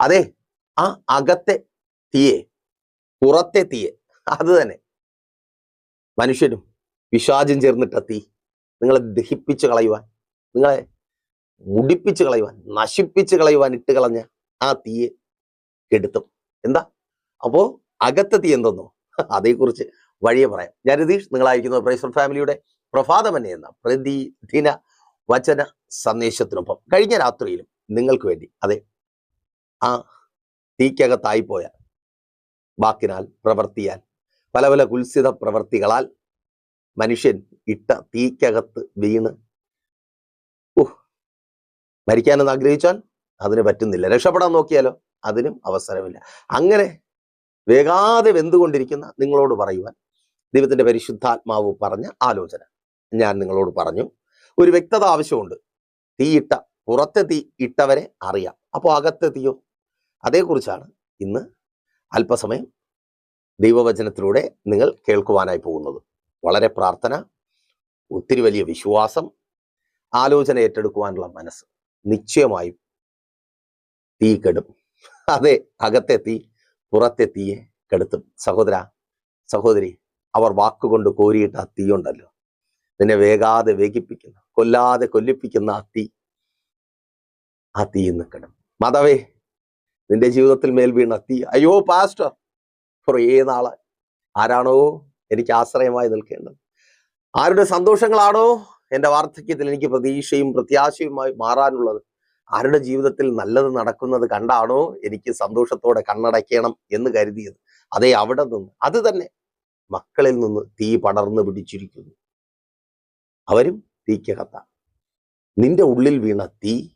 അതെ ആ അകത്തെ തീയെ പുറത്തെ തീയെ അത് തന്നെ. മനുഷ്യനും വിഷാദം ചേർന്നിട്ട തീ നിങ്ങളെ ദഹിപ്പിച്ച് കളയുവാൻ നിങ്ങളെ മുടിപ്പിച്ച് കളയുവാൻ നശിപ്പിച്ച് കളയുവാൻ ഇട്ട് കളഞ്ഞ ആ തീയെ കെടുത്തും. എന്താ? അപ്പോ അകത്തെ തീ എന്തെന്നോ? അതേക്കുറിച്ച് വഴിയെ പറയാം. ഞാൻ രതീഷ് നിങ്ങളായിരിക്കുന്നത് പ്രൈസർ ഫാമിലിയുടെ പ്രഭാതമന്നെ എന്ന പ്രതിദിന വചന സന്ദേശത്തിനൊപ്പം കഴിഞ്ഞ രാത്രിയിലും നിങ്ങൾക്ക് വേണ്ടി അതെ ആ തീക്കകത്തായിപ്പോയ വാക്കിനാൽ പ്രവർത്തിയാൽ പല പല കുൽസിത പ്രവർത്തികളാൽ മനുഷ്യൻ ഇട്ട തീക്കകത്ത് വീണ് ഓഹ് മരിക്കാനെന്ന് ആഗ്രഹിച്ചാൽ അതിന് പറ്റുന്നില്ല. രക്ഷപ്പെടാൻ നോക്കിയാലോ? അതിനും അവസരമില്ല. അങ്ങനെ വേഗാതെ വെന്തുകൊണ്ടിരിക്കുന്ന നിങ്ങളോട് പറയുവാൻ ദൈവത്തിന്റെ പരിശുദ്ധാത്മാവ് പറഞ്ഞ ആലോചന ഞാൻ നിങ്ങളോട് പറഞ്ഞു. ഒരു വ്യക്തത ആവശ്യമുണ്ട്. തീയിട്ട പുറത്തെ തീ ഇട്ടവരെ അറിയാം. അപ്പോൾ അകത്തെ തീയോ അതേക്കുറിച്ചാണ് ഇന്ന് അല്പസമയം ദൈവവചനത്തിലൂടെ നിങ്ങൾ കേൾക്കുവാനായി പോകുന്നത്. വളരെ പ്രാർത്ഥന ഒത്തിരി വലിയ വിശ്വാസം ആലോചന ഏറ്റെടുക്കുവാനുള്ള മനസ്സ് നിശ്ചയമായും തീ കെടും. അതെ അകത്തെ തീ പുറത്തെ തീയെ കെടുത്തും. സഹോദര സഹോദരി അവർ വാക്കുകൊണ്ട് കോരിയിട്ട ആ തീയുണ്ടല്ലോ നിന്നെ വേഗാതെ വേഗിപ്പിക്കുന്ന കൊല്ലാതെ കൊല്ലിപ്പിക്കുന്ന ആ തീ ആ തീ ഇന്ന് മാതാവേ നിന്റെ ജീവിതത്തിൽ മേൽ വീണ തീ. അയ്യോ പാസ്റ്റർ കുറേ നാൾ. ആരാണോ എനിക്ക് ആശ്രയമായി നിൽക്കേണ്ടത്? ആരുടെ സന്തോഷങ്ങളാണോ എന്റെ വാർദ്ധക്യത്തിൽ എനിക്ക് പ്രതീക്ഷയും പ്രത്യാശയുമായി മാറാനുള്ളത്? ആരുടെ ജീവിതത്തിൽ നല്ലത് നടക്കുന്നത് കണ്ടാണോ എനിക്ക് സന്തോഷത്തോടെ കണ്ണടയ്ക്കണം എന്ന് കരുതിയത്? അതേ അവിടെ നിന്ന് അത് തന്നെ മക്കളിൽ നിന്ന് തീ പടർന്നു പിടിച്ചിരിക്കുന്നു. അവരും തീക്കകത്താണ്. നിന്റെ ഉള്ളിൽ വീണ തീ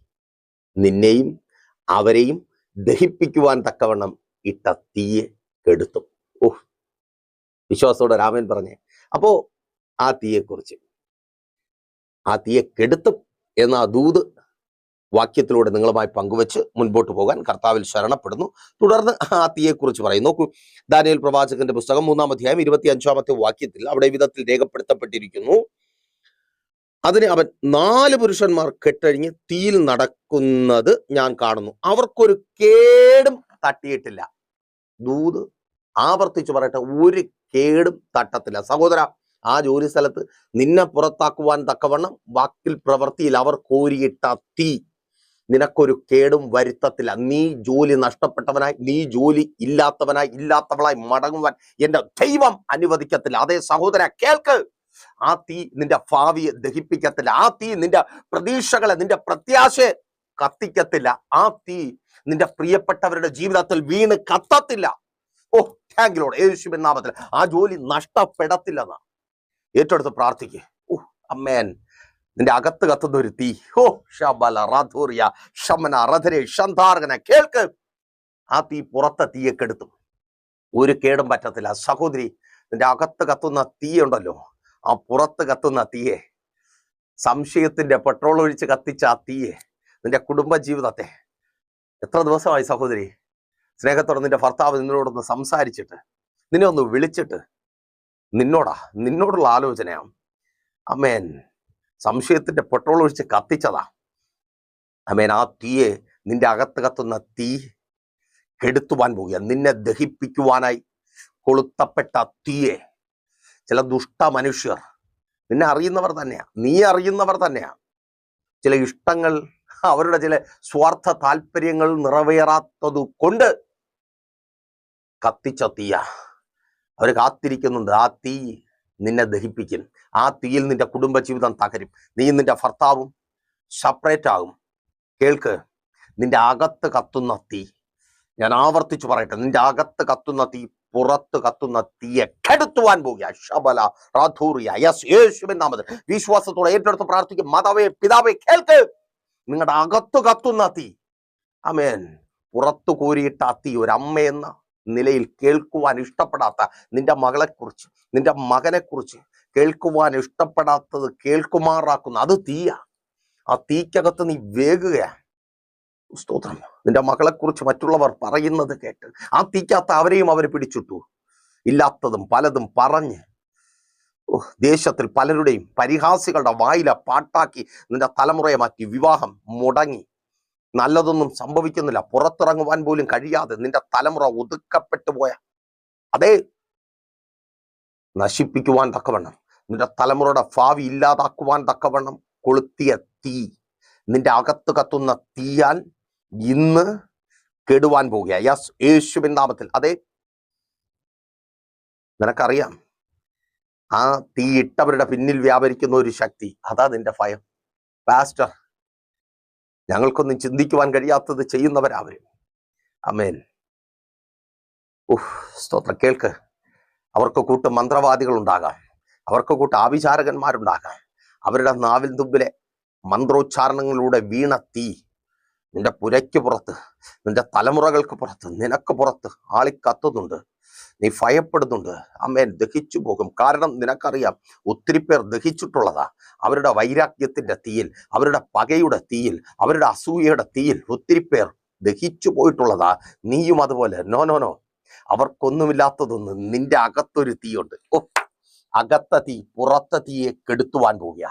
നിന്നെയും അവരെയും ദഹിപ്പിക്കുവാൻ തക്കവണ്ണം ഇട്ട തീയെ കെടുത്തു. ഓഹ് വിശ്വാസത്തോടെ രാമൻ പറഞ്ഞേ അപ്പോ ആ തീയെക്കുറിച്ച്. ആ തീയെ കെടുത്തും എന്ന ആ ദൂത് വാക്യത്തിലൂടെ നിങ്ങളുമായി പങ്കുവെച്ച് മുൻപോട്ട് പോകാൻ കർത്താവിൽ ശരണപ്പെടുന്നു. തുടർന്ന് ആ തീയെക്കുറിച്ച് പറയും. നോക്കൂ ദാനിയൽ പ്രവാചകന്റെ പുസ്തകം മൂന്നാം അധ്യായം ഇരുപത്തി അഞ്ചാമത്തെ വാക്യത്തിൽ അവിടെ വിധത്തിൽ രേഖപ്പെടുത്തപ്പെട്ടിരിക്കുന്നു. അതിന് അവൻ നാല് പുരുഷന്മാർ കെട്ടഴിഞ്ഞ് തീയിൽ നടക്കുന്നത് ഞാൻ കാണുന്നു. അവർക്കൊരു കേടും തട്ടിയിട്ടില്ല. ദൂത് ആവർത്തിച്ചു പറയട്ടെ ഒരു കേടും തട്ടത്തില്ല. സഹോദര ആ ജോലി സ്ഥലത്ത് നിന്നെ പുറത്താക്കുവാൻ തക്കവണ്ണം വാക്കിൽ പ്രവൃത്തിയിൽ അവർ കോരിയിട്ട തീ നിനക്കൊരു കേടും വരുത്തത്തില്ല. നീ ജോലി നഷ്ടപ്പെട്ടവനായി നീ ജോലി ഇല്ലാത്തവനായി ഇല്ലാത്തവളായി മടങ്ങുവാൻ എന്റെ ദൈവം അനുവദിക്കത്തില്ല. അതേ സഹോദര കേൾക്ക്. ആ തീ നിന്റെ ഭാവിയെ ദഹിപ്പിക്കത്തില്ല. ആ തീ നിന്റെ പ്രതീക്ഷകളെ നിന്റെ പ്രത്യാശയെ കത്തിക്കത്തില്ല. ആ തീ നിന്റെ പ്രിയപ്പെട്ടവരുടെ ജീവിതത്തിൽ വീണ് കത്തത്തില്ല. ഓ താങ്കിലോട് യേശുവിൻ നാമത്തിൽ. ആ ജോലി നഷ്ടപ്പെടത്തില്ലെന്നാ. ഏറ്റെടുത്ത് പ്രാർത്ഥിക്കുക ഓ അമ്മേൻ നിന്റെ അകത്ത് കത്തുന്ന ഒരു തീ. ഓ ഷബല റാധൂറിയ ഷമന റധരെ ഷന്താർഗന കേൾക്ക്. ആ തീ പുറത്തെ തീയെ കെടുത്തും. ഒരു കേടും പറ്റത്തില്ല. സഹോദരി നിന്റെ അകത്ത് കത്തുന്ന തീ ഉണ്ടല്ലോ ആ പുറത്ത് കത്തുന്ന തീയെ. സംശയത്തിന്റെ പെട്രോൾ ഒഴിച്ച് കത്തിച്ച ആ തീയെ. നിന്റെ കുടുംബ ജീവിതത്തെ എത്ര ദിവസമായി സഹോദരി? സ്നേഹത്തോടെ നിന്റെ ഭർത്താവ് നിന്നോടൊന്ന് സംസാരിച്ചിട്ട് നിന്നെ ഒന്ന് വിളിച്ചിട്ട് നിന്നോടാ നിന്നോടുള്ള ആലോചനയാണ് അമ്മേൻ സംശയത്തിന്റെ പെട്രോൾ ഒഴിച്ച് കത്തിച്ചതാ. അമ്മേൻ ആ തീയെ നിന്റെ അകത്ത് കത്തുന്ന തീ കെടുത്തുവാൻ പോകുക നിന്നെ ദഹിപ്പിക്കുവാനായി കൊളുത്തപ്പെട്ട തീയെ. ചില ദുഷ്ട മനുഷ്യർ. നിന്നെ അറിയുന്നവർ തന്നെയാണ് നീ അറിയുന്നവർ തന്നെയാണ് ചില ഇഷ്ടങ്ങൾ അവരുടെ ചില സ്വാർത്ഥ താല്പര്യങ്ങൾ നിറവേറാത്തത് കൊണ്ട് കത്തിച്ച തീയ. അവർ കാത്തിരിക്കുന്നുണ്ട്. ആ തീ നിന്നെ ദഹിപ്പിക്കും. ആ തീയിൽ നിന്റെ കുടുംബജീവിതം തകരും. നീ നിന്റെ ഭർത്താവും സെപ്പറേറ്റ് ആകും. കേൾക്ക് നിന്റെ അകത്ത് കത്തുന്ന തീ. ഞാൻ ആവർത്തിച്ചു പറയട്ടെ. നിന്റെ അകത്ത് കത്തുന്ന തീ പുറത്ത് കത്തുന്ന തീയെ കെടുത്തുവാൻ പോകുക. ശബല നാമത്തിൽ. വിശ്വാസത്തോടെ ഏറ്റെടുത്ത് പ്രാർത്ഥിക്കും. മാതാവേ പിതാവേ കേൾക്ക്. നിങ്ങളുടെ അകത്ത് കത്തുന്ന തീ. അമേൻ പുറത്തു കോരിയിട്ട ആ തീ ഒരു അമ്മയെന്ന നിലയിൽ കേൾക്കുവാൻ ഇഷ്ടപ്പെടാത്ത നിന്റെ മകളെക്കുറിച്ച് നിന്റെ മകനെക്കുറിച്ച് കേൾക്കുവാൻ ഇഷ്ടപ്പെടാത്തത് കേൾക്കുമാറാക്കുന്ന അത് തീയാ. ആ തീക്കകത്ത് നീ വേകുകയാ. സ്തോത്രം. നിന്റെ മകളെക്കുറിച്ച് മറ്റുള്ളവർ പറയുന്നത് കേട്ട് ആ തീക്കാത്ത അവരെയും അവർ പിടിച്ചിട്ടു. ഇല്ലാത്തതും പലതും പറഞ്ഞ് ദേശത്തിൽ പലരുടെയും പരിഹാസികളുടെ വായില പാട്ടാക്കി നിന്റെ തലമുറയെ മാറ്റി വിവാഹം മുടങ്ങി. നല്ലതൊന്നും സംഭവിക്കുന്നില്ല. പുറത്തിറങ്ങുവാൻ പോലും കഴിയാതെ നിന്റെ തലമുറ ഒതുക്കപ്പെട്ടു പോയ. അതേ നശിപ്പിക്കുവാൻ തക്കവണ്ണം നിന്റെ തലമുറയുടെ ഭാവി ഇല്ലാതാക്കുവാൻ തക്കവണ്ണം കൊളുത്തിയ തീ നിന്റെ അകത്ത് കത്തുന്ന തീയാൽ ഇന്ന് കെടുവാൻ പോവുകയാണ് യസ് യേശുവിൻ നാമത്തിൽ. അതെ നിനക്കറിയാം. ആ തീ ഇട്ടവരുടെ പിന്നിൽ വ്യാപരിക്കുന്ന ഒരു ശക്തി അതാ നിന്റെ ഭയം. പാസ്റ്റർ ഞങ്ങൾക്കൊന്നും ചിന്തിക്കുവാൻ കഴിയാത്തത് ചെയ്യുന്നവരാവരും. അമേൻ. സ്തോത്രം. കേൾക്ക്. അവർക്ക് കൂട്ട് മന്ത്രവാദികൾ ഉണ്ടാകാം അവർക്ക് കൂട്ട് ആവിചാരകന്മാരുണ്ടാകാം. അവരുടെ നാവിൽ തുമ്പിലെ മന്ത്രോച്ചാരണങ്ങളിലൂടെ വീണ തീ നിന്റെ പുരയ്ക്ക് പുറത്ത് നിന്റെ തലമുറകൾക്ക് പുറത്ത് നിനക്ക് പുറത്ത് ആളി കത്തുന്നുണ്ട്. നീ ഭയപ്പെടുന്നുണ്ട്. അമ്മേൻ ദഹിച്ചു പോകും. കാരണം നിനക്കറിയാം ഒത്തിരി പേർ ദഹിച്ചിട്ടുള്ളതാ. അവരുടെ വൈരാഗ്യത്തിന്റെ തീയിൽ അവരുടെ പകയുടെ തീയിൽ അവരുടെ അസൂയയുടെ തീയിൽ ഒത്തിരി പേർ ദഹിച്ചു പോയിട്ടുള്ളതാ. നീയും അതുപോലെ. No no no. അവർക്കൊന്നുമില്ലാത്തതൊന്ന് നിന്റെ അകത്തൊരു തീയുണ്ട്. ഓ അകത്ത തീ പുറത്ത തീയെ കെടുത്തുവാൻ പോവുക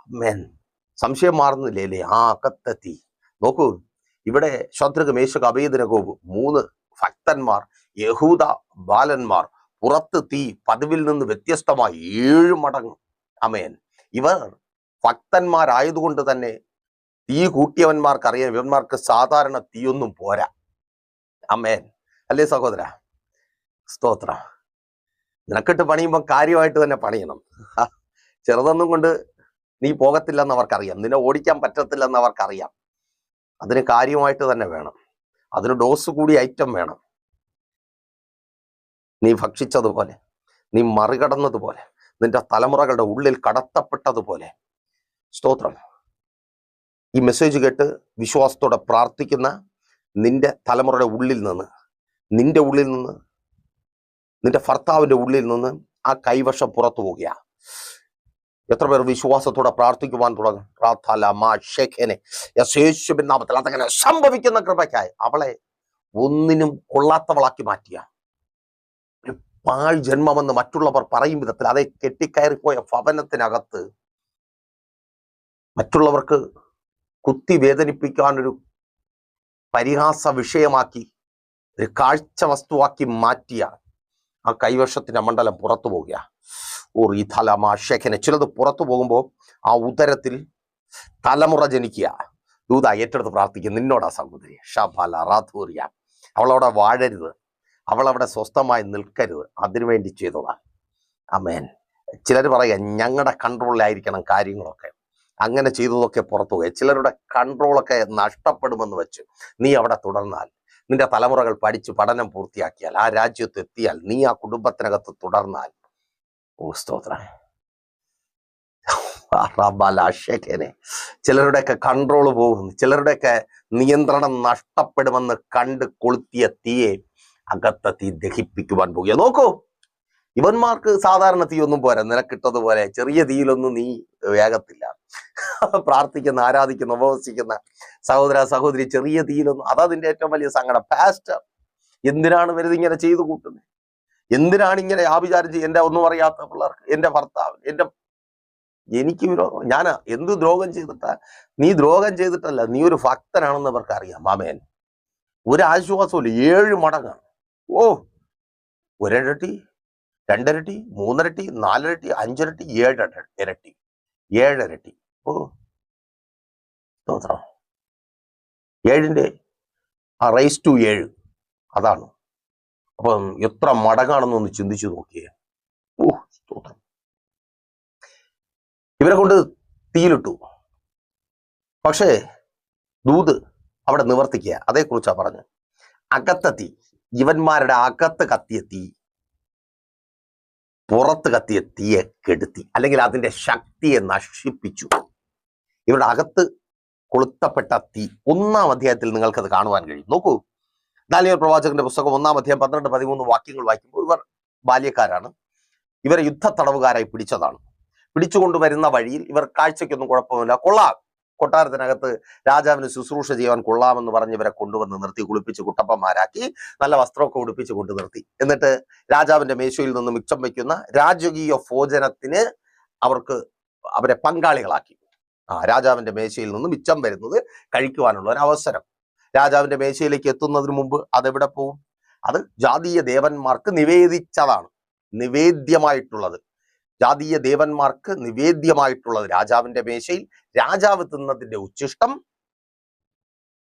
അമ്മേൻ. സംശയം മാറുന്നില്ലേ ആ അകത്ത തീ. നോക്കൂ ഇവിടെ ശത്രുഘ മേശക അഭേദനകോവ് മൂന്ന് ഭക്തന്മാർ യഹൂദ ബാലന്മാർ. പുറത്ത് തീ പതിവിൽ നിന്ന് വ്യത്യസ്തമായി ഏഴ് മടങ്ങ്. അമയൻ ഇവർ ഭക്തന്മാരായതുകൊണ്ട് തന്നെ തീ കൂട്ടിയവന്മാർക്ക് അറിയാം ഇവന്മാർക്ക് സാധാരണ തീയൊന്നും പോരാ. അമേൻ അല്ലേ സഹോദര? സ്തോത്ര. നിനക്കിട്ട് പണിയുമ്പോൾ കാര്യമായിട്ട് തന്നെ പണിയണം. ചെറുതൊന്നും കൊണ്ട് നീ പോകത്തില്ലെന്ന് അവർക്കറിയാം. നിന്നെ ഓടിക്കാൻ പറ്റത്തില്ലെന്ന് അവർക്കറിയാം. അതിന് കാര്യമായിട്ട് തന്നെ വേണം. അതിന് ഡോസ് കൂടി ഐറ്റം വേണം. നീ ഭക്ഷിച്ചതുപോലെ നീ മറികടന്നതുപോലെ നിന്റെ തലമുറകളുടെ ഉള്ളിൽ കടത്തപ്പെട്ടതുപോലെ. സ്തോത്രം. ഈ മെസ്സേജ് കേട്ട് വിശ്വാസത്തോടെ പ്രാർത്ഥിക്കുന്ന നിന്റെ തലമുറയുടെ ഉള്ളിൽ നിന്ന് നിന്റെ ഉള്ളിൽ നിന്ന് നിന്റെ ഭർത്താവിന്റെ ഉള്ളിൽ നിന്ന് ആ കൈവശം പുറത്തു പോകുക എത്ര പേർ വിശ്വാസത്തോടെ പ്രാർത്ഥിക്കുവാൻ തുടങ്ങും? പ്രാർത്ഥല മാ ഷേഖനെ യേശുവിൻ നാമത്തിൽ അതങ്ങനെ സംഭവിക്കുന്ന കൃപയ്ക്കായി അവളെ ഒന്നിനും കൊള്ളാത്തവളാക്കി മാറ്റിയ. ഒരു പാൾ ജന്മമെന്ന് മറ്റുള്ളവർ പറയും വിധത്തിൽ അതെ കെട്ടിക്കയറിപ്പോയ ഭവനത്തിനകത്ത് മറ്റുള്ളവർക്ക് കുത്തി വേദനിപ്പിക്കാനൊരു പരിഹാസ വിഷയമാക്കി ഒരു കാഴ്ച വസ്തുവാക്കി മാറ്റിയ ആ കൈവശത്തിന്റെ മണ്ഡലം പുറത്തു പോവുക ഓർ ഈ തലമ ഷെഖനെ ചിലത് പുറത്തു പോകുമ്പോൾ ആ ഉദരത്തിൽ തലമുറ ജനിക്കുക. ദൂത ഏറ്റെടുത്ത് പ്രാർത്ഥിക്കും. നിന്നോടാ സഹോദരി. ഷബാല റാഥൂറിയ. അവളവിടെ വാഴരുത്. അവളവിടെ സ്വസ്ഥമായി നിൽക്കരുത്. അതിനുവേണ്ടി ചെയ്തതാണ് അമേൻ ചിലർ പറയുക ഞങ്ങളുടെ കൺട്രോളിലായിരിക്കണം കാര്യങ്ങളൊക്കെ. അങ്ങനെ ചെയ്തതൊക്കെ പുറത്തു പോയി. ചിലരുടെ കൺട്രോളൊക്കെ നഷ്ടപ്പെടുമെന്ന് വെച്ച് നീ അവിടെ തുടർന്നാൽ നിന്റെ തലമുറകൾ പഠിച്ച് പഠനം പൂർത്തിയാക്കിയാൽ ആ രാജ്യത്ത് എത്തിയാൽ നീ ആ കുടുംബത്തിനകത്ത് തുടർന്നാൽ ഓ സ്തോത്രം. റബാലാഷേഖനെ ചിലരുടെയൊക്കെ കൺട്രോൾ പോകുന്നു. ചിലരുടെയൊക്കെ നിയന്ത്രണം നഷ്ടപ്പെടുമെന്ന് കണ്ട് കൊളുത്തിയ തീയെ അകത്ത തീ ദഹിപ്പിക്കുവാൻ പോകുക നോക്കൂ. ഇവന്മാർക്ക് സാധാരണ തീയൊന്നും പോരാ. നിനക്കിട്ടതുപോലെ ചെറിയ തീയിലൊന്നും നീ വേഗത്തില്ല. പ്രാർത്ഥിക്കുന്ന ആരാധിക്കുന്ന ഉപവസിക്കുന്ന സഹോദര സഹോദരി ചെറിയ തീയിലൊന്നും അതാ അതിന്റെ ഏറ്റവും വലിയ സങ്കടം. പാസ്റ്റർ എന്തിനാണ് വെറുതെ ഇങ്ങനെ ചെയ്തു കൂട്ടുന്നത് എന്തിനാണ് ഇങ്ങനെ ആഭിചാരം ചെയ്യുക എന്റെ ഒന്നും അറിയാത്ത പിള്ളേർക്ക് എന്റെ ഭർത്താവ് എന്റെ എനിക്ക് വിരോധം ഞാൻ എന്ത് ദ്രോഹം ചെയ്തിട്ടാ? നീ ദ്രോഹം ചെയ്തിട്ടല്ല നീ ഒരു ഭക്തനാണെന്ന് അവർക്ക് അറിയാം. മാമേൻ ഒരു ആശ്വാസമില്ല ഏഴ് മടങ്ങാണ്. ഓ ഒരിരട്ടി രണ്ടിരട്ടി മൂന്നിരട്ടി നാലിരട്ടി അഞ്ചിരട്ടി ഏഴ് ഇരട്ടി. ഏഴരട്ടി. ഓ സ്തോത്രം. ഏഴിന്റെ ആ റൈസ് ടു ഏഴ്. അതാണ്. അപ്പം എത്ര മടങ്ങാണെന്നൊന്ന് ചിന്തിച്ചു നോക്കിയേ. ഓ സ്തോത്രം. ഇവരെ കൊണ്ട് തീയിലിട്ടു. പക്ഷേ ദൂത് അവിടെ നിവർത്തിക്കുക. അതേക്കുറിച്ചാണ് പറഞ്ഞു. അകത്ത തീ ഇവന്മാരുടെ അകത്ത് കത്തിയ തീ പുറത്ത് കത്തിയ തീയെ കെടുത്തി. അല്ലെങ്കിൽ അതിന്റെ ശക്തിയെ നശിപ്പിച്ചു. ഇവരുടെ അകത്ത് കൊളുത്തപ്പെട്ട തീ. ഒന്നാം അധ്യായത്തിൽ നിങ്ങൾക്കത് കാണുവാൻ കഴിയും. നോക്കൂ. ദാനിയൽ പ്രവാചകന്റെ പുസ്തകം ഒന്നാം അധ്യായം പന്ത്രണ്ട് പതിമൂന്ന് വാക്യങ്ങൾ വായിക്കുമ്പോൾ ഇവർ ബാല്യക്കാരാണ്. ഇവരെ യുദ്ധ തടവുകാരായി പിടിച്ചതാണ് പിടിച്ചുകൊണ്ടുവരുന്ന വഴിയിൽ ഇവർ കാഴ്ചയ്ക്കൊന്നും കുഴപ്പമില്ല കൊള്ളാം. കൊട്ടാരത്തിനകത്ത് രാജാവിന് ശുശ്രൂഷ ചെയ്യാൻ കൊള്ളാമെന്ന് പറഞ്ഞ് ഇവരെ കൊണ്ടുവന്ന് നിർത്തി കുളിപ്പിച്ച് കുട്ടപ്പന്മാരാക്കി നല്ല വസ്ത്രമൊക്കെ ഉടുപ്പിച്ച് കൊണ്ടു നിർത്തി. എന്നിട്ട് രാജാവിന്റെ മേശയിൽ നിന്ന് മിച്ചം വയ്ക്കുന്ന രാജകീയ ഭോജനത്തിന് അവർക്ക് അവരെ പങ്കാളികളാക്കി. ആ രാജാവിന്റെ മേശയിൽ നിന്ന് മിച്ചം വരുന്നത് കഴിക്കുവാനുള്ള ഒരു അവസരം. രാജാവിന്റെ മേശയിലേക്ക് എത്തുന്നതിന് മുമ്പ് അതെവിടെ പോവും? അത് ജാതീയ ദേവന്മാർക്ക് നിവേദിച്ചതാണ്. നിവേദ്യമായിട്ടുള്ളത്. ജാതീയ ദേവന്മാർക്ക് നിവേദ്യമായിട്ടുള്ളത് രാജാവിന്റെ മേശയിൽ. രാജാവ് തിന്നതിന്റെ ഉച്ചിഷ്ടം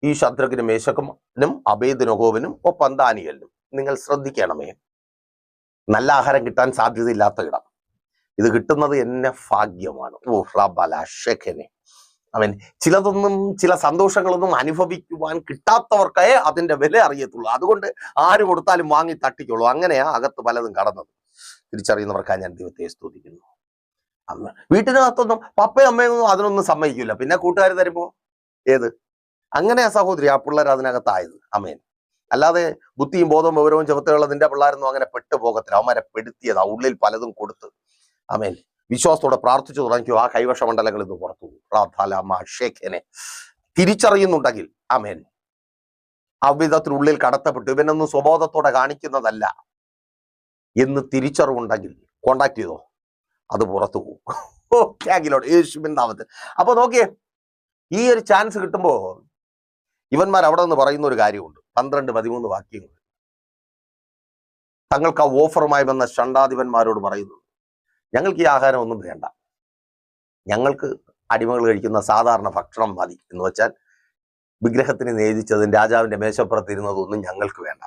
ഈ ശത്രുഘ്ന മേശകനും അബേദനഗോവിനും ഒപ്പം ദാനിയലിനും. നിങ്ങൾ ശ്രദ്ധിക്കണമേ. നല്ല ആഹാരം കിട്ടാൻ സാധ്യതയില്ലാത്ത ഇടം. ഇത് കിട്ടുന്നത് എന്നെ ഭാഗ്യമാണ്. ഓ അവൻ ചിലതൊന്നും ചില സന്തോഷങ്ങളൊന്നും അനുഭവിക്കുവാൻ കിട്ടാത്തവർക്കേ അതിന്റെ വില അറിയത്തുള്ളൂ. അതുകൊണ്ട് ആര് കൊടുത്താലും വാങ്ങി തട്ടിക്കുള്ളൂ അങ്ങനെയാ അകത്ത് പലതും കടന്നത്. തിരിച്ചറിയുന്നവർക്കാണ് ഞാൻ ദൈവത്തെ സ്തുതിക്കുന്നു. അന്ന് വീട്ടിനകത്തൊന്നും പപ്പയും അമ്മയും ഒന്നും അതിനൊന്നും സമ്മതിക്കില്ല. പിന്നെ കൂട്ടുകാർ തരുമ്പോ? ഏത്? അങ്ങനെയാ സഹോദരി ആ പിള്ളേർ അതിനകത്തായത്. അമേൻ അല്ലാതെ ബുദ്ധിയും ബോധവും വിവരവും ചെറുത്തുള്ള നിന്റെ പിള്ളേരൊന്നും അങ്ങനെ പെട്ടു പോകത്തില്ല അവന്മാരെ പെടുത്തിയതാ. ഉള്ളിൽ പലതും കൊടുത്ത്. അമേൻ വിശ്വാസത്തോടെ പ്രാർത്ഥിച്ചു തുടങ്ങിയോ ആ കൈവശ മണ്ഡലങ്ങൾ നിന്ന് പുറത്തു ഷേഖനെ തിരിച്ചറിയുന്നുണ്ടെങ്കിൽ അമേൻ അവിധത്തിനുള്ളിൽ കടത്തപ്പെട്ടു. ഇവനൊന്നും സ്വബോധത്തോടെ കാണിക്കുന്നതല്ല. എന്ന് തിരിച്ചറിവുണ്ടെങ്കിൽ കോണ്ടാക്ട് ചെയ്തോ. അത് പുറത്തു പോകും. യേശുവിൻ നാമത്തിൽ. അപ്പൊ നോക്കിയേ ഈ ഒരു ചാൻസ് കിട്ടുമ്പോ ഇവന്മാർ അവിടെ നിന്ന് പറയുന്ന ഒരു കാര്യമുണ്ട്. പന്ത്രണ്ട് പതിമൂന്ന് വാക്യങ്ങൾ. തങ്ങൾക്ക് ആ ഓഫറുമായി വന്ന ഷണ്ടാധിപന്മാരോട് പറയുന്നു ഞങ്ങൾക്ക് ഈ ആഹാരം ഒന്നും വേണ്ട. ഞങ്ങൾക്ക് അടിമകൾ കഴിക്കുന്ന സാധാരണ ഭക്ഷണം മതി എന്ന് വെച്ചാൽ വിഗ്രഹത്തിന് നേദിച്ചതും രാജാവിന്റെ മേശപ്പുറത്തിരുന്നതൊന്നും ഞങ്ങൾക്ക് വേണ്ട.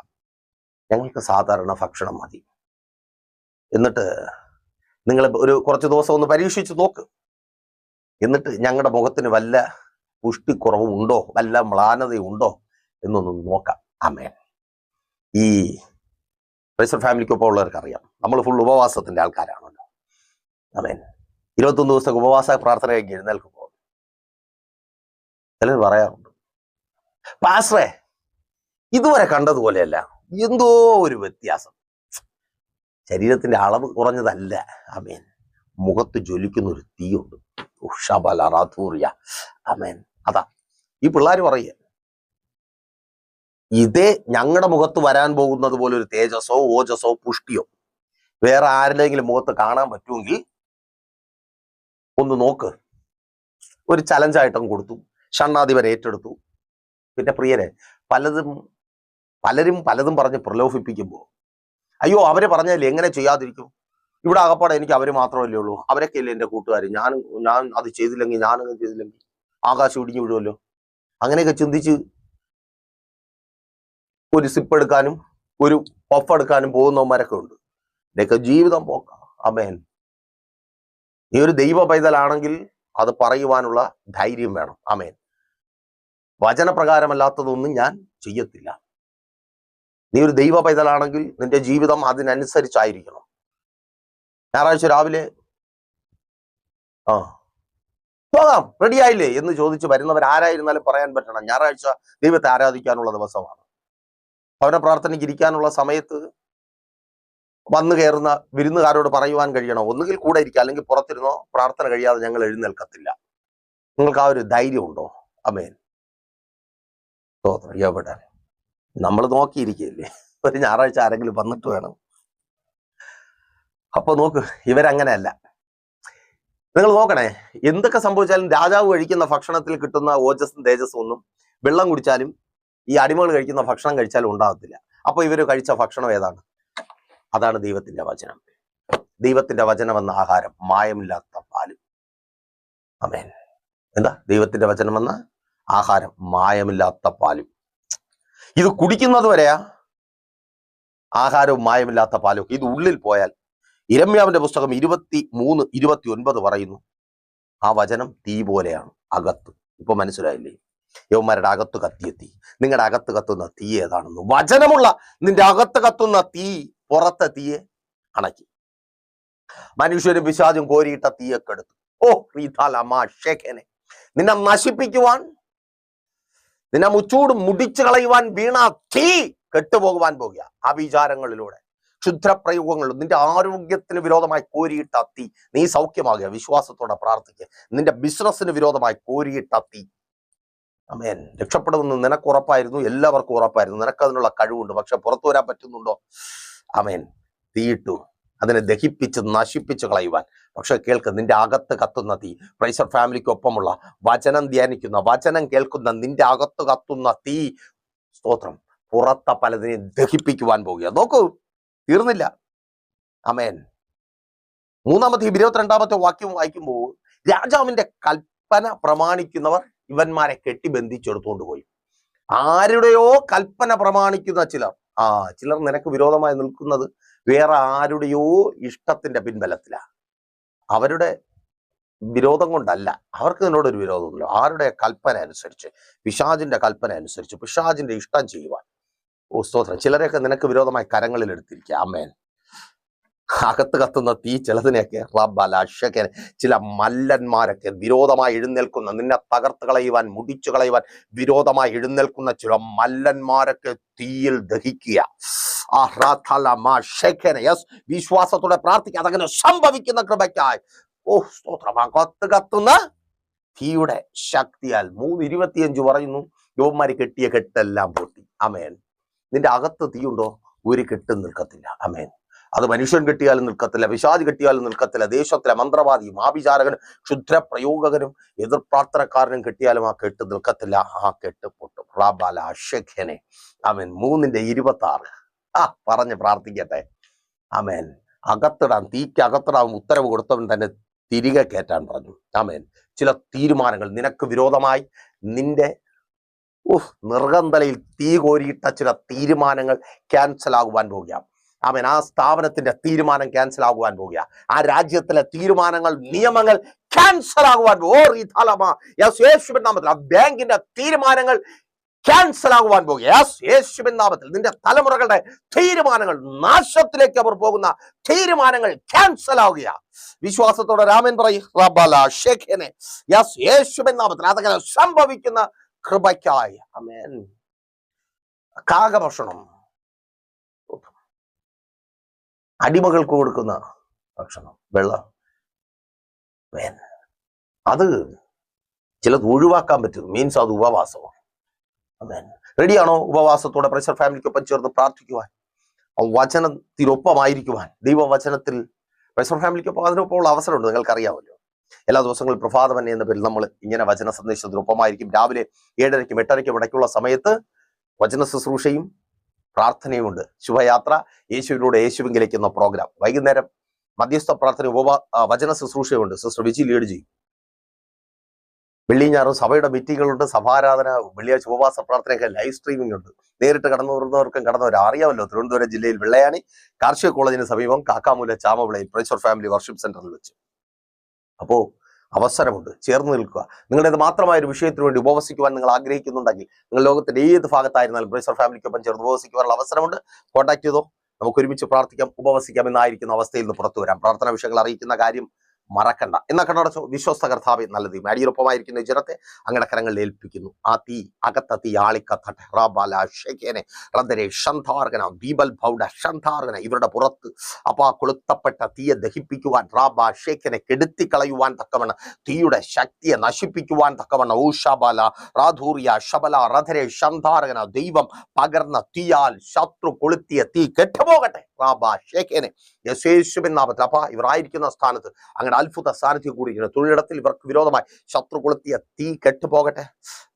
ഞങ്ങൾക്ക് സാധാരണ ഭക്ഷണം മതി. എന്നിട്ട് നിങ്ങൾ ഒരു കുറച്ച് ദിവസം ഒന്ന് പരീക്ഷിച്ച് നോക്ക്. എന്നിട്ട് ഞങ്ങളുടെ മുഖത്തിന് വല്ല പുഷ്ടിക്കുറവും ഉണ്ടോ? വല്ല മ്ലാനതയുണ്ടോ എന്നൊന്ന് നോക്കാം. അമേൻ ഈ റൈസർ ഫാമിലിക്കൊപ്പം ഉള്ളവർക്ക് അറിയാം നമ്മൾ ഫുൾ ഉപവാസത്തിന്റെ ആൾക്കാരാണല്ലോ. അമേൻ ഇരുപത്തൊന്ന് ദിവസത്തെ ഉപവാസ പ്രാർത്ഥന കഴിഞ്ഞ് എഴുന്നേൽക്കുമ്പോൾ ചിലർ പറയാറുണ്ട് പാസ്രേ ഇതുവരെ കണ്ടതുപോലെയല്ല. എന്തോ ഒരു വ്യത്യാസം. ശരീരത്തിന്റെ അളവ് കുറഞ്ഞതല്ല. അമേൻ മുഖത്ത് ജ്വലിക്കുന്ന ഒരു തീയുണ്ട്. ഉഷബല റാത്തൂറിയ അമേൻ അതാ ഈ പിള്ളേർ പറയുക ഇതേ ഞങ്ങളുടെ മുഖത്ത് വരാൻ പോകുന്നത് പോലെ ഒരു തേജസ്സോ ഓജസ്സോ പുഷ്ടിയോ വേറെ ആരുടെയെങ്കിലും മുഖത്ത് കാണാൻ പറ്റുമെങ്കിൽ ഒന്ന് നോക്ക്. ഒരു ചലഞ്ചായിട്ടും കൊടുത്തു. ഷണ്ണാധിപൻ ഏറ്റെടുത്തു. പിന്നെ പ്രിയരെ പലതും പലരും പലതും പറഞ്ഞ് പ്രലോഭിപ്പിക്കുമ്പോൾ അയ്യോ അവരെ പറഞ്ഞാൽ എങ്ങനെ ചെയ്യാതിരിക്കും? ഇവിടെ അകപ്പാടെ എനിക്ക് അവർ മാത്രമല്ലേ ഉള്ളൂ. അവരൊക്കെ അല്ലേ എന്റെ കൂട്ടുകാർ ഞാൻ ഞാൻ അത് ചെയ്തില്ലെങ്കിൽ ഞാനത് ചെയ്തില്ലെങ്കിൽ ആകാശം ഇടിഞ്ഞു വിടുമല്ലോ അങ്ങനെയൊക്കെ ചിന്തിച്ച് ഒരു സിപ്പ് എടുക്കാനും ഒരു പഫ് എടുക്കാനും പോകുന്നവന്മാരൊക്കെ ഉണ്ട്. ഇതൊക്കെ ജീവിതം പോക്കാം. അമേൻ നീ ഒരു ദൈവ പൈതലാണെങ്കിൽ അത് പറയുവാനുള്ള ധൈര്യം വേണം. അമേൻ വചനപ്രകാരമല്ലാത്തതൊന്നും ഞാൻ ചെയ്യത്തില്ല. നീ ഒരു ദൈവ പൈതലാണെങ്കിൽ നിന്റെ ജീവിതം അതിനനുസരിച്ചായിരിക്കണം. ഞായറാഴ്ച രാവിലെ ആ. പോകാം. റെഡിയായില്ലേ എന്ന് ചോദിച്ച് വരുന്നവർ ആരായിരുന്നാലും പറയാൻ പറ്റണം. ഞായറാഴ്ച ദൈവത്തെ ആരാധിക്കാനുള്ള ദിവസമാണ്. ഭവന പ്രാർത്ഥനയ്ക്ക് ഇരിക്കാനുള്ള സമയത്ത് വന്നു കയറുന്ന വിരുന്നുകാരോട് പറയുവാൻ കഴിയണോ? ഒന്നുകിൽ കൂടെ ഇരിക്കുക അല്ലെങ്കിൽ പുറത്തിരുന്നോ? പ്രാർത്ഥന കഴിയാതെ ഞങ്ങൾ എഴുന്നേൽക്കത്തില്ല. നിങ്ങൾക്ക് ആ ഒരു ധൈര്യം ഉണ്ടോ അമേൻ സ്തോത്രം എവിടെ? നമ്മൾ നോക്കിയിരിക്കുകയല്ലേ? ഒരു ഞായറാഴ്ച ആരെങ്കിലും വന്നിട്ട് വേണം. അപ്പൊ നോക്ക് ഇവരങ്ങനെയല്ല. നിങ്ങൾ നോക്കണേ എന്തൊക്കെ സംഭവിച്ചാലും രാജാവ് കഴിക്കുന്ന ഭക്ഷണത്തിൽ കിട്ടുന്ന ഓജസ്സും തേജസ്സും ഒന്നും വെള്ളം കുടിച്ചാലും ഈ അടിമകൾ കഴിക്കുന്ന ഭക്ഷണം കഴിച്ചാലും ഉണ്ടാകത്തില്ല. അപ്പൊ ഇവർ കഴിച്ച ഭക്ഷണം ഏതാണ്? അതാണ് ദൈവത്തിന്റെ വചനം. ദൈവത്തിന്റെ വചനം എന്ന ആഹാരം മായമില്ലാത്ത പാലും. അമേൻ എന്താ? ദൈവത്തിന്റെ വചനം എന്ന ആഹാരം മായമില്ലാത്ത പാലും. ഇത് കുടിക്കുന്നത് വരെയാ? ആഹാരവും മായമില്ലാത്ത പാലും ഇത് ഉള്ളിൽ പോയാൽ. ഇരമ്യാവിന്റെ പുസ്തകം ഇരുപത്തി മൂന്ന് ഇരുപത്തി ഒൻപത് പറയുന്നു ആ വചനം തീ പോലെയാണ് അകത്ത്. ഇപ്പൊ മനസ്സിലായില്ലേ? യവന്മാരുടെ അകത്ത് കത്തിയെത്തി നിങ്ങളുടെ അകത്ത് കത്തുന്ന തീ ഏതാണെന്ന്? വചനമുള്ള നിന്റെ അകത്ത് കത്തുന്ന തീ. പുറത്തെ തീയെ അണക്കി മനുഷ്യരും പിശാചും കോരിയിട്ട തീയൊക്കെ എടുത്തു. ഓ റീതാലമാ ഷേഖനെ നിന്നെ നശിപ്പിക്കുവാൻ നിന്നെ മുച്ചൂട് മുടിച്ചു കളയുവാൻ വീണ തീ കെട്ടുപോകുവാൻ പോകുക. ആ വിചാരങ്ങളിലൂടെ ക്ഷുദ്രപ്രയോഗങ്ങൾ നിന്റെ ആരോഗ്യത്തിന് വിരോധമായി കോരിയിട്ട തീ നീ സൗഖ്യമാകുക. വിശ്വാസത്തോടെ പ്രാർത്ഥിക്കുക. നിന്റെ ബിസിനസ്സിന് വിരോധമായി കോരിയിട്ട തീ. അമേൻ രക്ഷപ്പെടുമെന്ന് നിനക്ക് ഉറപ്പായിരുന്നു. എല്ലാവർക്കും ഉറപ്പായിരുന്നു. നിനക്കതിനുള്ള കഴിവുണ്ട്. പക്ഷെ പുറത്തു വരാൻ പറ്റുന്നുണ്ടോ? അമേൻ തീയിട്ടു. അതിനെ ദഹിപ്പിച്ച് നശിപ്പിച്ച് കളയുവാൻ. പക്ഷെ കേൾക്ക് നിന്റെ അകത്ത് കത്തുന്ന തീ. പ്രൈസർ ഫാമിലിക്കൊപ്പമുള്ള വചനം ധ്യാനിക്കുന്ന വചനം കേൾക്കുന്ന നിന്റെ അകത്ത് കത്തുന്ന തീ. സ്തോത്രം. പുറത്ത പലതിനെയും ദഹിപ്പിക്കുവാൻ പോവുക നോക്കൂ തീർന്നില്ല. അമേൻ മൂന്നാമത്തെ ഇരുപത്തിരണ്ടാമത്തെ വാക്യം വായിക്കുമ്പോൾ രാജാവിന്റെ കൽപ്പന പ്രമാണിക്കുന്നവർ ഇവന്മാരെ കെട്ടി ബന്ധിച്ചെടുത്തുകൊണ്ട് പോയി. ആരുടെയോ കൽപ്പന പ്രമാണിക്കുന്ന ചിലർ. ആ ചിലർ നിനക്ക് വിരോധമായി നിൽക്കുന്നത് വേറെ ആരുടെയോ ഇഷ്ടത്തിന്റെ പിൻബലത്തിലാണ് അവരുടെ വിരോധം കൊണ്ടല്ല. അവർക്ക് നിന്നോടൊരു വിരോധമില്ല ആരുടെ കൽപ്പന അനുസരിച്ച് പിശാജിന്റെ കൽപ്പന അനുസരിച്ച് പിശാജിന്റെ ഇഷ്ടം ചെയ്യുവാൻ. ഓ സ്തോത്രം. ചിലരെയൊക്കെ നിനക്ക് വിരോധമായി കരങ്ങളിൽ എടുത്തിരിക്കുക അമ്മേൻ അകത്ത് കത്തുന്ന തീ ചിലതിനെയൊക്കെ റബ്ബല ചില മല്ലന്മാരൊക്കെ വിരോധമായി എഴുന്നേൽക്കുന്ന നിന്നെ തകർത്ത് കളയുവാൻ മുടിച്ചു കളയുവാൻ വിരോധമായി എഴുന്നേൽക്കുന്ന ചില മല്ലന്മാരൊക്കെ തീയിൽ ദഹിക്കുക. വിശ്വാസത്തോടെ പ്രാർത്ഥിക്കുക. അതങ്ങനെ സംഭവിക്കുന്ന കൃപയ്ക്കായി. ഓ സ്തോത്രം. അകത്ത് കത്തുന്ന തീയുടെ ശക്തിയാൽ മൂന്ന് ഇരുപത്തിയഞ്ച് പറയുന്നു യോമാര് കെട്ടിയ കെട്ടെല്ലാം പൊട്ടി. അമേൻ നിന്റെ അകത്ത് തീയുണ്ടോ? ഒരു കെട്ടും നിൽക്കത്തില്ല. അമേൻ അത് മനുഷ്യൻ കിട്ടിയാലും നിൽക്കത്തില്ല വിഷാദി കിട്ടിയാലും നിൽക്കത്തില്ല. ദേശത്തിലെ മന്ത്രവാദിയും ആഭിചാരകനും ക്ഷുദ്രപ്രയോഗകനും എതിർപ്രാർത്ഥനക്കാരനും കിട്ടിയാലും ആ കെട്ട് നിൽക്കത്തില്ല. ആ കെട്ട് പൊട്ടും. റാബാല അഷഖനെ അമേൻ മൂന്നിന്റെ ഇരുപത്തി ആറ് ആ പറഞ്ഞ് പ്രാർത്ഥിക്കട്ടെ. അമേൻ അകത്തിടാൻ തീക്ക് അകത്തിടാൻ ഉത്തരവ് കൊടുത്തവൻ തന്നെ തിരികെ കയറ്റാൻ പറഞ്ഞു. അമേൻ ചില തീരുമാനങ്ങൾ നിനക്ക് വിരോധമായി. നിന്റെ ഉഹ് നിർഗന്ധലയിൽ തീ കോരിയിട്ട ചില തീരുമാനങ്ങൾ ക്യാൻസൽ ആകുവാൻ പോകുക ആമേൻ ആ സ്ഥാപനത്തിന്റെ തീരുമാനം ക്യാൻസൽ ആകുവാൻ പോകുക ആ രാജ്യത്തിലെ തീരുമാനങ്ങൾ നിയമങ്ങൾ ക്യാൻസൽ ആകുവാൻ യേശുവിൻ ബാങ്കിന്റെ തീരുമാനങ്ങൾ ക്യാൻസൽ ആകുവാൻ പോകുക നാമത്തിൽ നിന്റെ തലമുറകളുടെ തീരുമാനങ്ങൾ നാശത്തിലേക്ക് അവർ പോകുന്ന തീരുമാനങ്ങൾ ക്യാൻസൽ ആവുക വിശ്വാസത്തോടെ രാമൻ പറയും. നാമത്തിൽ അതങ്ങനെ സംഭവിക്കുന്ന കൃപയ്ക്കായി. കാകഭക്ഷണം. അടിമകൾക്ക് കൊടുക്കുന്ന ഭക്ഷണം വെള്ളം അത് ചിലത് ഒഴിവാക്കാൻ പറ്റും. മീൻസ് അത് ഉപവാസമാണ്. റെഡിയാണോ ഉപവാസത്തോടെ പ്രഷർ ഫാമിലിക്കൊപ്പം ചേർന്ന് പ്രാർത്ഥിക്കുവാൻ? വചനത്തിനൊപ്പമായിരിക്കുവാൻ. ദൈവവചനത്തിൽ പ്രഷർ ഫാമിലിക്കൊപ്പം അതിനൊപ്പമുള്ള അവസരമുണ്ട്. നിങ്ങൾക്കറിയാമല്ലോ. എല്ലാ ദിവസങ്ങളും പ്രഭാതമന്നെ എന്ന പേരിൽ നമ്മൾ ഇങ്ങനെ വചന സന്ദേശത്തിനൊപ്പമായിരിക്കും. രാവിലെ ഏഴരയ്ക്കും എട്ടരയ്ക്കും ഇടയ്ക്കുള്ള സമയത്ത് വചന ശുശ്രൂഷയും പ്രാർത്ഥനയുമുണ്ട്. ശുഭയാത്ര. യേശുവിലൂടെ യേശുവിംഗിലേക്ക് എന്ന പ്രോഗ്രാം. വൈകുന്നേരം മധ്യസ്ഥ പ്രാർത്ഥന ഉപവാ വചന ശുശ്രൂഷയുണ്ട്. സിസ്റ്റർ വിജി ലീഡ് ചെയ്യും. വെള്ളി ഞാറും സഭയുടെ മീറ്റിങ്ങുകളുണ്ട്. സഭാരാധന വെള്ളിയാഴ്ച ഉപവാസ പ്രാർത്ഥനയൊക്കെ ലൈവ് സ്ട്രീമിംഗ് ഉണ്ട് നേരിട്ട് കടന്നു വരുന്നവർക്കും കടന്നവർ അറിയാമല്ലോ തിരുവനന്തപുരം ജില്ലയിൽ വെള്ളയാണി കാർഷിക കോളേജിന് സമീപം കാക്കാമൂല ചാമവിളയിൽ പ്രൈസർ ഫാമിലി വർഷിപ്പ് സെന്ററിൽ വെച്ച്. അപ്പോ അവസരമുണ്ട്. ചേർന്ന് നിൽക്കുക. നിങ്ങളുടേത് മാത്രമായ ഒരു വിഷയത്തിന് വേണ്ടി ഉപവസിക്കുവാൻ നിങ്ങൾ ആഗ്രഹിക്കുന്നുണ്ടെങ്കിൽ നിങ്ങൾ ലോകത്തിന്റെ ഏത് ഭാഗത്തായിരുന്നാലും ബ്രേസർ ഫാമിലിക്കൊപ്പം ചേർന്ന് ഉപവസിക്കുവാനുള്ള അവസരമുണ്ട്. കോൺടാക്ട് ചെയ്തോ. നമുക്ക് ഒരുമിച്ച് പ്രാർത്ഥിക്കാം ഉപവസിക്കാം എന്നായിരിക്കുന്ന അവസ്ഥയിൽ നിന്ന് പുറത്തു വരാം. പ്രാർത്ഥന വിഷയങ്ങൾ അറിയിക്കുന്ന കാര്യം മറക്കണ്ട. എന്ന കണ്ണടച്ചു? വിശ്വസ്ത കർത്താവ് നല്ല തീ അടിയൊപ്പമായിരിക്കുന്ന ഈ ജനത്തെ അങ്ങനെ കരങ്ങളിൽ ഏൽപ്പിക്കുന്നു. ആ തീ അകത്ത തീ ആളിക്കത്തട്ടെ ഭൗഡ ഇവരുടെ പുറത്ത് അപ്പാ കൊളുത്തപ്പെട്ട തീയെ ദഹിപ്പിക്കുവാൻ റാബ കെടുത്തി കളയുവാൻ തക്കവണ്ണം തീയുടെ ശക്തിയെ നശിപ്പിക്കുവാൻ തക്കവണ്ണം ഊഷബാല റാധൂറിയ ശബല റധരെ ഷന്ധാർഗന ദൈവം പകർന്ന തീയാൽ ശത്രു കൊളുത്തിയ തീ കെട്ടുപോകട്ടെ. യേശുവിൻ നാമത്തിൽ. അപ്പ ഇവർ ആയിരിക്കുന്ന സ്ഥാനത്ത് അങ്ങനെ അത്ഭുത സാന്നിധ്യം കൂടിയിരിക്കുന്നു തൊഴിലിടത്തിൽ ഇവർക്ക് വിരോധമായി ശത്രു കൊളുത്തിയ തീ കെട്ടുപോകട്ടെ.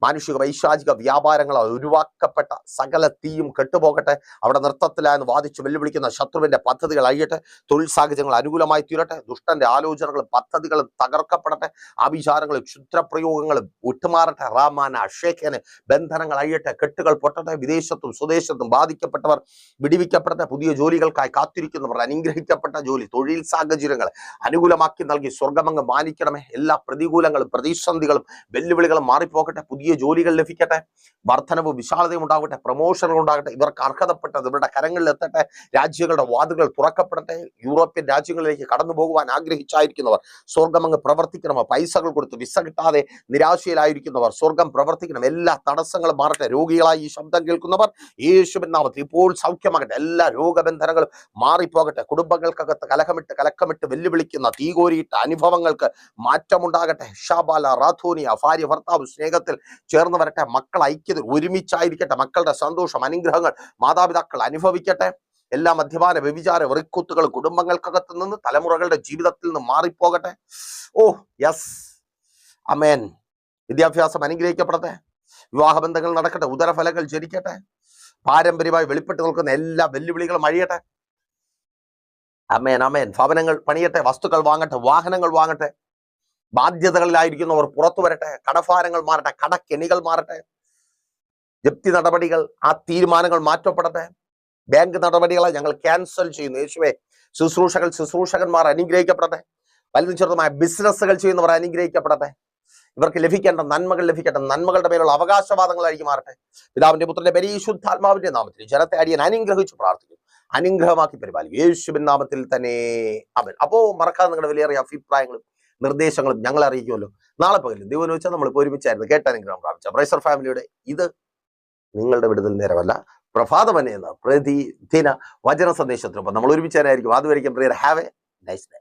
മാനുഷിക വൈശാചിക വ്യാപാരങ്ങളാൽ ഒഴിവാക്കപ്പെട്ട സകല തീയും കെട്ടുപോകട്ടെ. അവിടെ നൃത്തത്തിലായെന്ന് വാദിച്ച് വെല്ലുവിളിക്കുന്ന ശത്രുവിന്റെ പദ്ധതികൾ അഴിയട്ടെ. തൊഴിൽ സാഹചര്യങ്ങൾ അനുകൂലമായി തീരട്ടെ. ദുഷ്ടന്റെ ആലോചനകളും പദ്ധതികളും തകർക്കപ്പെടട്ടെ. ആഭിചാരങ്ങളും ക്ഷുദ്രപ്രയോഗങ്ങളും ഒട്ടുമാറട്ടെ റാമാന അഷേഖന് ബന്ധനങ്ങൾ അഴിയട്ടെ. കെട്ടുകൾ പൊട്ടട്ടെ. വിദേശത്തും സ്വദേശത്തും ബാധിക്കപ്പെട്ടവർ വിടിവിക്കപ്പെടട്ടെ. പുതിയ ജോലികൾക്കായി കാത്തിരിക്കുന്നവർ അനുഗ്രഹിക്കപ്പെട്ട ജോലി തൊഴിൽ സാഹചര്യങ്ങൾ അനുകൂലമാക്കി നൽകി സ്വർഗമങ്ങ് മാനിക്കണമേ. എല്ലാ പ്രതികൂലങ്ങളും പ്രതിസന്ധികളും വെല്ലുവിളികളും മാറിപ്പോകട്ടെ. പുതിയ ജോലികൾ ലഭിക്കട്ടെ. വർധനവ് വിശാലതയും ഉണ്ടാകട്ടെ. പ്രൊമോഷനുകൾ ഉണ്ടാകട്ടെ. ഇവർക്ക് അർഹതപ്പെട്ടത് ഇവരുടെ കരങ്ങളിൽ എത്തട്ടെ. രാജ്യങ്ങളുടെ വാതുകൾ തുറക്കപ്പെടട്ടെ. യൂറോപ്യൻ രാജ്യങ്ങളിലേക്ക് കടന്നു പോകുവാൻ ആഗ്രഹിച്ചായിരിക്കുന്നവർ സ്വർഗമങ്ങ് പ്രവർത്തിക്കണമോ? പൈസകൾ കൊടുത്ത് വിസ കിട്ടാതെ നിരാശയിലായിരിക്കുന്നവർ സ്വർഗം പ്രവർത്തിക്കണം. എല്ലാ തടസ്സങ്ങളും മാറട്ടെ. രോഗികളായി ഈ ശബ്ദം കേൾക്കുന്നവർ യേശുവിൻ നാമത്തിൽ ഇപ്പോൾ സൗഖ്യമാകട്ടെ. എല്ലാ രോഗബന്ധനങ്ങളും മാറിപ്പോകട്ടെ. കുടുംബങ്ങൾക്കകത്ത് കലഹമിട്ട് കലക്കമിട്ട് വെല്ലുവിളിക്കുന്ന തീകോരിയിട്ട അനുഭവങ്ങൾക്ക് മാറ്റമുണ്ടാകട്ടെ. ഷാബാല റാഥൂനിയ ഭാര്യ ഭർത്താവ് സ്നേഹത്തിൽ ചേർന്ന് വരട്ടെ. മക്കൾ ഐക്യത്തിൽ ഒരുമിച്ചായിരിക്കട്ടെ. മക്കളുടെ സന്തോഷം അനുഗ്രഹങ്ങൾ മാതാപിതാക്കൾ അനുഭവിക്കട്ടെ. എല്ലാ മദ്യപാന വ്യഭിചാര വെറിക്കുത്തുകൾ കുടുംബങ്ങൾക്കകത്ത് നിന്ന് തലമുറകളുടെ ജീവിതത്തിൽ നിന്ന് മാറിപ്പോകട്ടെ. Oh yes. അമേൻ. വിദ്യാഭ്യാസം അനുഗ്രഹിക്കപ്പെടട്ടെ. വിവാഹബന്ധങ്ങൾ നടക്കട്ടെ. ഉദരഫലങ്ങൾ ജനിക്കട്ടെ. പാരമ്പര്യമായി വെളിപ്പെട്ട് നിൽക്കുന്ന എല്ലാ വെല്ലുവിളികളും അഴിയട്ടെ. അമേൻ അമേൻ ഭവനങ്ങൾ പണിയട്ടെ വസ്തുക്കൾ വാങ്ങട്ടെ വാഹനങ്ങൾ വാങ്ങട്ടെ. ബാധ്യതകളിലായിരിക്കുന്നവർ പുറത്തു വരട്ടെ കടഭാരങ്ങൾ മാറട്ടെ കടക്കെണികൾ മാറട്ടെ. ജപ്തി നടപടികൾ ആ തീരുമാനങ്ങൾ മാറ്റപ്പെടട്ടെ. ബാങ്ക് നടപടികളെ ഞങ്ങൾ ക്യാൻസൽ ചെയ്യുന്നു. യേശുവെ ശുശ്രൂഷകൾ ശുശ്രൂഷകന്മാർ അനുഗ്രഹിക്കപ്പെടട്ടെ. വലുതും ചെറുതുമായ ബിസിനസ്സുകൾ ചെയ്യുന്നവർ അനുഗ്രഹിക്കപ്പെടട്ടെ. ഇവർക്ക് ലഭിക്കേണ്ട നന്മകൾ ലഭിക്കട്ടെ. നന്മകളുടെ പേരുള്ള അവകാശവാദങ്ങളായിരിക്കും മാറട്ടെ. പിതാവിന്റെ പുത്രന്റെ പരിശുദ്ധാത്മാവിന്റെ നാമത്തിൽ ജനത്തെ അടിയൻ അനുഗ്രഹിച്ച് പ്രാർത്ഥിക്കും. അനുഗ്രഹമാക്കി പരിപാലിക്കും. യേശുബിൻ നാമത്തിൽ തന്നെ. അവൻ അപ്പോ മറക്കാതെ നിങ്ങളുടെ വിലയേറിയ അഭിപ്രായങ്ങളും നിർദ്ദേശങ്ങളും ഞങ്ങൾ അറിയിക്കുമല്ലോ. നാളെ പകലും ദൈവം വെച്ചാൽ നമ്മൾ ഒരുമിച്ചായിരുന്നു കേട്ട അനുഗ്രഹം പ്രാപിച്ച പ്രൈസർ ഫാമിലിയുടെ ഇത് നിങ്ങളുടെ വിടുതൽ നേരമല്ല. പ്രഭാതമനെ എന്ന പ്രതിദിന വചന സന്ദേശത്തിനൊപ്പം നമ്മൾ ഒരുമിച്ചായിരിക്കും അതുവരെയും പ്രിയർ ഹാവ് എ നൈസ് ഡേ.